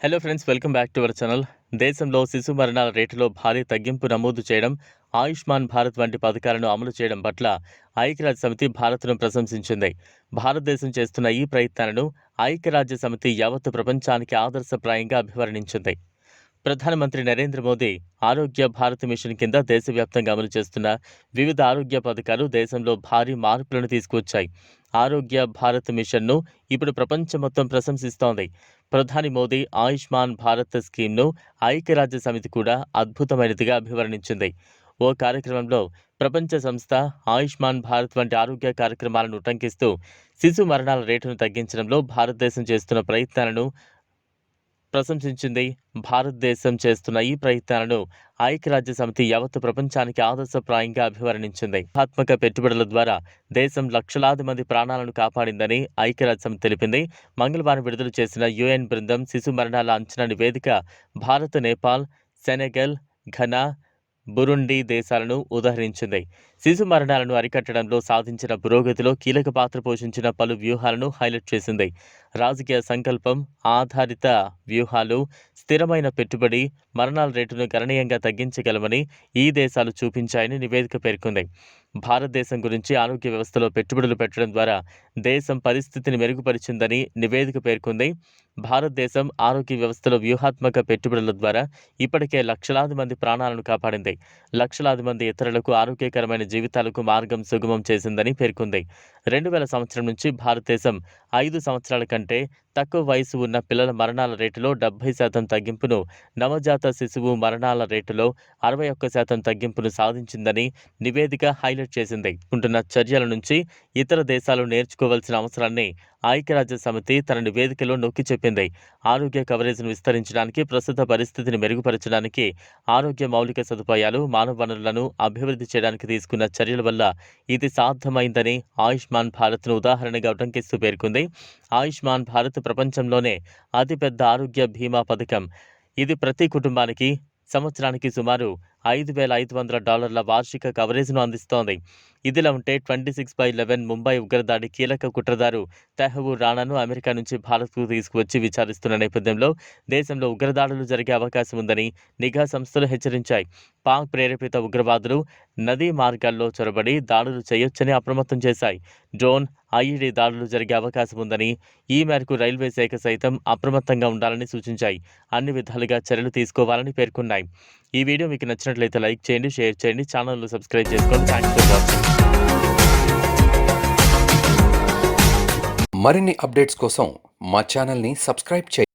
Hello friends welcome back to our channel దేశంలో శిశు మరణాల రేటులో భారీ తగ్గింపు నమోదు చేయడం ఆయుష్మాన్ భారత్ వంటి పథకాలను అమలు చేయడం పట్ల ఐక్యరాజ్య సమితి భారత్ను ప్రశంసించింది. భారతదేశం చేస్తున్న ఈ ప్రయత్నాలను ఐక్యరాజ్య సమితి యావత్తు ప్రపంచానికి ఆదర్శప్రాయంగా అభివర్ణించింది. ప్రధానమంత్రి నరేంద్ర మోదీ ఆరోగ్య భారత్ మిషన్ కింద దేశవ్యాప్తంగా అమలు చేస్తున్న వివిధ ఆరోగ్య పథకాలు దేశంలో భారీ మార్పులను తీసుకువచ్చాయి. ఆరోగ్య భారత్ మిషన్ను ఇప్పుడు ప్రపంచం మొత్తం ప్రశంసిస్తోంది. ప్రధాని మోదీ ఆయుష్మాన్ భారత్ స్కీమ్ను ఐక్యరాజ్య సమితి కూడా అద్భుతమైనదిగా అభివర్ణించింది. ఓ కార్యక్రమంలో ప్రపంచ సంస్థ ఆయుష్మాన్ భారత్ వంటి ఆరోగ్య కార్యక్రమాలను ఉటంకిస్తూ శిశు మరణాల రేటును తగ్గించడంలో భారతదేశం చేస్తున్న ప్రయత్నాలను ప్రశంసించింది. భారతదేశం చేస్తున్న ఈ ప్రయత్నాలను ఐక్యరాజ్య సమితి యావత్ ప్రపంచానికి ఆదర్శప్రాయంగా అభివర్ణించింది. ఆత్మక పెట్టుబడుల ద్వారా దేశం లక్షలాది మంది ప్రాణాలను కాపాడిందని ఐక్యరాజ్య సమితి తెలిపింది. మంగళవారం విడుదల చేసిన యుఎన్ బృందం శిశు మరణాల అంచనా నివేదిక Bharat Nepal Senegal Ghana Burundi దేశాలను ఉదహరించింది. శిశు మరణాలను అరికట్టడంలో సాధించిన పురోగతిలో కీలక పాత్ర పోషించిన పలు వ్యూహాలను హైలైట్ చేసింది. రాజకీయ సంకల్పం ఆధారిత వ్యూహాలు స్థిరమైన పెట్టుబడి మరణాల రేటును గణనీయంగా తగ్గించగలమని ఈ దేశాలు చూపించాయని నివేదిక పేర్కొంది. భారతదేశం గురించి ఆరోగ్య వ్యవస్థలో పెట్టుబడులు పెట్టడం ద్వారా దేశం పరిస్థితిని మెరుగుపరిచిందని నివేదిక పేర్కొంది. భారతదేశం ఆరోగ్య వ్యవస్థలో వ్యూహాత్మక పెట్టుబడుల ద్వారా ఇప్పటికే లక్షలాది మంది ప్రాణాలను కాపాడింది. లక్షలాది మంది ఇతరులకు ఆరోగ్యకరమైన జీవితాలకు మార్గం సుగమం చేసిందని పేర్కొంది. రెండు వేల సంవత్సరం నుంచి భారతదేశం ఐదు సంవత్సరాల కంటే తక్కువ వయసు ఉన్న పిల్లల మరణాల రేటులో డెబ్బై శాతం తగ్గింపును నవజాత శిశువు మరణాల రేటులో అరవై ఒక్క శాతం తగ్గింపును సాధించిందని నివేదిక హైలైట్ చేసింది. ఉంటున్న చర్యల నుంచి ఇతర దేశాలు నేర్చుకోవాల్సిన అవసరాన్ని ఐక్యరాజ్య సమితి తన నివేదికలో నొక్కి చెప్పింది. ఆరోగ్య కవరేజ్ను విస్తరించడానికి ప్రస్తుత పరిస్థితిని మెరుగుపరచడానికి ఆరోగ్య మౌలిక సదుపాయాలు మానవ వనరులను అభివృద్ధి చేయడానికి తీసుకున్న చర్యల వల్ల ఇది సాధ్యమైందని ఆయుష్మాన్ భారత్ను ఉదాహరణగా ఉటంకిస్తూ పేర్కొంది. ఆయుష్మాన్ భారత్ ప్రపంచంలోనే అతిపెద్ద ఆరోగ్య బీమా పథకం. ఇది ప్రతి కుటుంబానికి సంవత్సరానికి సుమారు ఐదు వేల ఐదు వందల డాలర్ల వార్షిక కవరేజ్ను అందిస్తోంది. ఇదిలా ఉంటే twenty six by eleven Mumbai ఉగ్రదాడి కీలక కుట్రదారు తెహవూర్ రాణాను అమెరికా నుంచి భారత్కు తీసుకువచ్చి విచారిస్తున్న నేపథ్యంలో దేశంలో ఉగ్రదాడులు జరిగే అవకాశం ఉందని నిఘా సంస్థలు హెచ్చరించాయి. పాక్ ప్రేరేపిత ఉగ్రవాదులు నదీ మార్గాల్లో చొరబడి దాడులు చేయొచ్చని అప్రమత్తం చేశాయి. డ్రోన్ ఐఈడీ దాడులు జరిగే అవకాశం ఉందని ఈ మేరకు రైల్వే శాఖ సైతం అప్రమత్తంగా ఉండాలని సూచించాయి. అన్ని విధాలుగా చర్యలు తీసుకోవాలని పేర్కొన్నాయి. ఈ వీడియో మీకు నచ్చినట్లయితే లైక్ చేయండి షేర్ చేయండి ఛానల్ను సబ్స్క్రైబ్ చేసుకోండి. థ్యాంక్స్ ఫర్ వాచింగ్ మరిన్ని అప్డేట్స్ కోసం మా ఛానల్ని సబ్స్క్రైబ్ చేయండి.